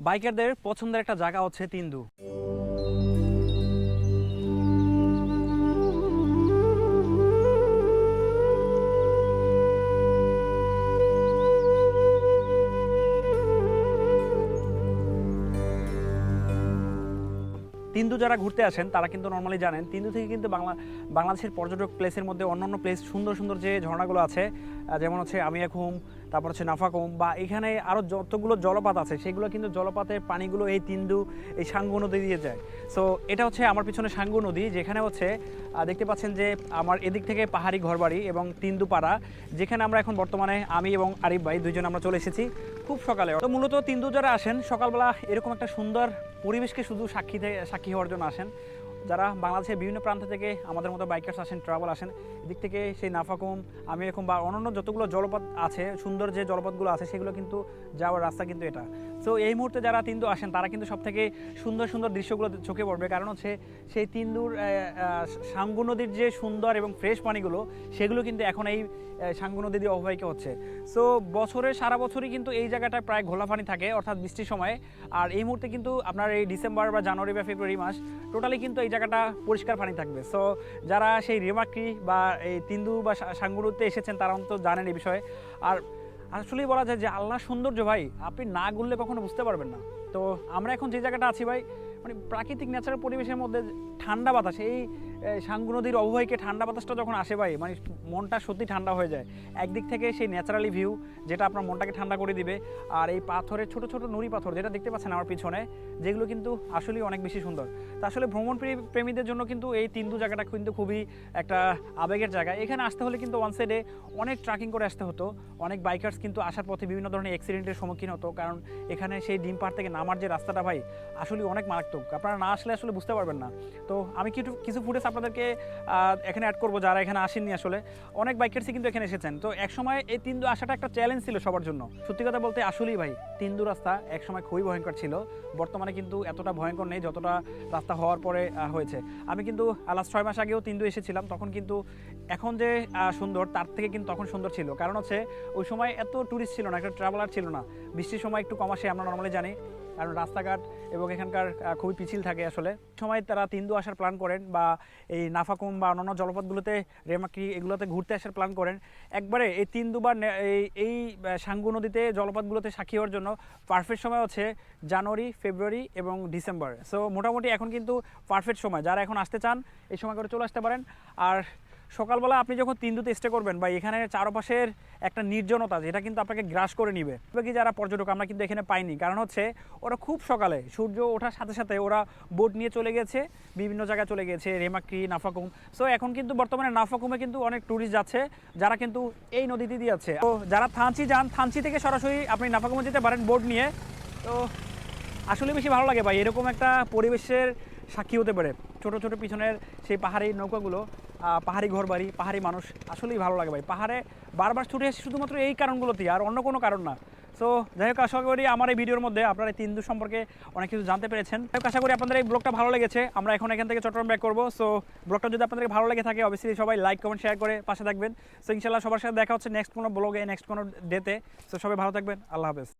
বাইকারদের পছন্দের একটা জায়গা হচ্ছে তিন্দু। তিন্দু যারা ঘুরতে আসেন, তারা কিন্তু নর্মালি জানেন, তিন্দু থেকে কিন্তু বাংলা, বাংলাদেশের পর্যটক প্লেসের মধ্যে অন্যান্য প্লেস সুন্দর সুন্দর যে ঝর্ণাগুলো আছে যেমন হচ্ছে আমিয়াখুম তারপর হচ্ছে নাফাকুম বা এখানে আরও যতগুলো জলপাত আছে, সেগুলো কিন্তু জলপাতের পানিগুলো এই তিন্দু, এই সাঙ্গু নদী দিয়ে যায়। সো এটা হচ্ছে আমার পিছনে সাঙ্গু নদী, যেখানে হচ্ছে দেখতে পাচ্ছেন যে আমার এদিক থেকে পাহাড়ি ঘরবাড়ি এবং তিন্দু পাড়া, যেখানে আমরা এখন বর্তমানে আমি এবং আরিফ ভাই দুইজন আমরা চলে এসেছি খুব সকালে। তো মূলত তিন্দু যারা আসেন, সকালবেলা এরকম একটা সুন্দর পরিবেশকে শুধু সাক্ষী সাক্ষী হওয়ার জন্য আসেন। যারা বাংলাদেশের বিভিন্ন প্রান্ত থেকে আমাদের মতো বাইকার্স আসেন ট্রাভেল আসেন, এদিক থেকে সেই নাফাকুম, আমি এরকম বা অন্যান্য যতগুলো জলপথ আছে, সুন্দর যে জলপথগুলো আছে, সেগুলো কিন্তু যাওয়ার রাস্তা কিন্তু এটা। সো এই মুহূর্তে যারা তিন্দু আসেন, তারা কিন্তু সব থেকে সুন্দর সুন্দর দৃশ্যগুলো চোখে পড়বে। কারণ হচ্ছে সেই তিন্দুর সাঙ্গু নদীর যে সুন্দর এবং ফ্রেশ পানিগুলো, সেগুলো কিন্তু এখন এই সাঙ্গু নদী দিয়ে অববাহিত হচ্ছে। সো বছরে, সারা বছরই কিন্তু এই জায়গাটায় প্রায় ঘোলা পানি থাকে, অর্থাৎ বৃষ্টির সময়। আর এই মুহূর্তে কিন্তু আপনার এই ডিসেম্বর বা জানুয়ারি বা ফেব্রুয়ারি মাস টোটালি কিন্তু এই জায়গাটা পরিষ্কার পানি থাকবে। সো যারা সেই রেমাক্রি বা এই তিন্দু বা সাঙ্গুরুতে এসেছেন, তারা অন্তত জানেন এই বিষয়ে। আর আসলেই বলা যায় যে আল্লাহ সৌন্দর্য ভাই, আপনি না ঘুরলে কখনো বুঝতে পারবেন না। তো আমরা এখন যে জায়গাটা আছি ভাই মানে প্রাকৃতিক ন্যাচারাল পরিবেশের মধ্যে ঠান্ডা বাতাস, এই সাঙ্গু নদীর অববাহিকে ঠান্ডা বাতাসটা যখন আসে ভাই মানে মনটা সত্যি ঠান্ডা হয়ে যায়। একদিক থেকে সেই ন্যাচারালি ভিউ, যেটা আপনার মনটাকে ঠান্ডা করে দিবে। আর এই পাথরের ছোট ছোট নুড়ি পাথর, যেটা দেখতে পাচ্ছেন আমার পিছনে, যেগুলো কিন্তু আসলেই অনেক বেশি সুন্দর। তা আসলে ভ্রমণ প্রেমী- প্রেমীদের জন্য কিন্তু এই তিন্দু জায়গাটা কিন্তু খুবই একটা আবেগের জায়গা। এখানে আসতে হলে কিন্তু ওয়ান সাইডে অনেক ট্রাকিং করে আসতে হতো। অনেক বাইকার্স কিন্তু আসার পথে বিভিন্ন ধরনের অ্যাক্সিডেন্টের সম্মুখীন হতো। কারণ এখানে সেই ডিম পাড় থেকে নামার যে রাস্তাটা ভাই আসলে অনেক মারাত্মক। আপনারা না আসলে আসলে বুঝতে পারবেন না। তো আমি কিছু কিছু ফুটেজ আপনাদেরকে এখানে অ্যাড করব যারা এখানে আসেননি আসলে। অনেক বাইকার্সই কিন্তু এখানে এসেছেন। তো একসময় এই তিন্দু আসাটা একটা চ্যালেঞ্জ ছিল সবার জন্য। সত্যি কথা বলতে আসলেই ভাই, তিন্দু রাস্তা একসময় খুবই ভয়ঙ্কর ছিল। বর্তমানে কিন্তু এতটা ভয়ঙ্কর নেই, যতটা রাস্তা হওয়ার পরে হয়েছে। আমি কিন্তু লাস্ট ছয় মাস আগেও তিন্দু এসেছিলাম, তখন কিন্তু এখন যে সুন্দর, তার থেকে কিন্তু তখন সুন্দর ছিল। কারণ হচ্ছে, ওই সময় এত ট্যুরিস্ট ছিল না, একটা ট্রাভেলার ছিল না। বৃষ্টির সময় একটু কম আসে, আমরা নর্মালি জানি। কারণ রাস্তাঘাট এবং এখানকার খুবই পিছিল থাকে আসলে। সময় তারা তিন্দু আসার প্ল্যান করেন বা এই নাফাকুম বা অন্যান্য জলপথগুলোতে রেমাকি এগুলোতে ঘুরতে আসার প্ল্যান করেন। একবারে এই তিন্দু বা এই এই সাঙ্গু নদীতে জলপথগুলোতে সাক্ষী হওয়ার জন্য পারফেক্ট সময় হচ্ছে জানুয়ারি, ফেব্রুয়ারি এবং ডিসেম্বর। সো মোটামুটি এখন কিন্তু পারফেক্ট সময়। যারা এখন আসতে চান, এই সময় করে চলে আসতে পারেন। আর সকালবেলা আপনি যখন তিন্দুতে স্টে করবেন বা এখানে চারপাশের একটা নির্জনতা যেটা কিন্তু আপনাকে গ্রাস করে নিবে। বাকি যারা পর্যটক, আমরা কিন্তু এখানে পাইনি। কারণ হচ্ছে, ওরা খুব সকালে, সূর্য ওঠার সাথে সাথে ওরা বোট নিয়ে চলে গেছে, বিভিন্ন জায়গায় চলে গেছে, রেমাক্রি, নাফাকুম। সো এখন কিন্তু বর্তমানে নাফাকুমে কিন্তু অনেক ট্যুরিস্ট যাচ্ছে, যারা কিন্তু এই নদীতে দিয়ে যাচ্ছে। তো যারা থানচি যান, থানচি থেকে সরাসরি আপনি নাফাকুমে যেতে পারেন বোট নিয়ে। তো আসলে বেশি ভালো লাগে ভাই, এরকম একটা পরিবেশের সাক্ষী হতে পারে। ছোট ছোট পিছনের সেই পাহাড়ি নৌকাগুলো। পাহাড়ি ঘরবাড়ি, পাহাড়ি মানুষ, আসলেই ভালো লাগে ভাই। পাহাড়ে বারবার ছুটে আসি শুধুমাত্র এই কারণগুলোতেই, আর অন্য কোনো কারণ না। সো যাই হোক, আশা করি আমার এই ভিডিওর মধ্যে আপনারা এই তিন্দু সম্পর্কে অনেক কিছু জানতে পেরেছেন। যাই হোক, আশা করি আপনাদের এই ব্লগটা ভালো লেগেছে। আমরা এখন এখান থেকে চট্টগ্রাম ব্যাক করব। সো ব্লগটা যদি আপনাদের ভালো লেগে থাকে অবশ্যই সবাই লাইক কমেন্ট শেয়ার করে পাশে থাকবেন। সো ইনশাল্লাহ সবার সাথে দেখা হচ্ছে নেক্সট কোনো ব্লগে নেক্সট কোনো ডেতে সো সবাই ভালো থাকবেন। আল্লাহ হাফেজ।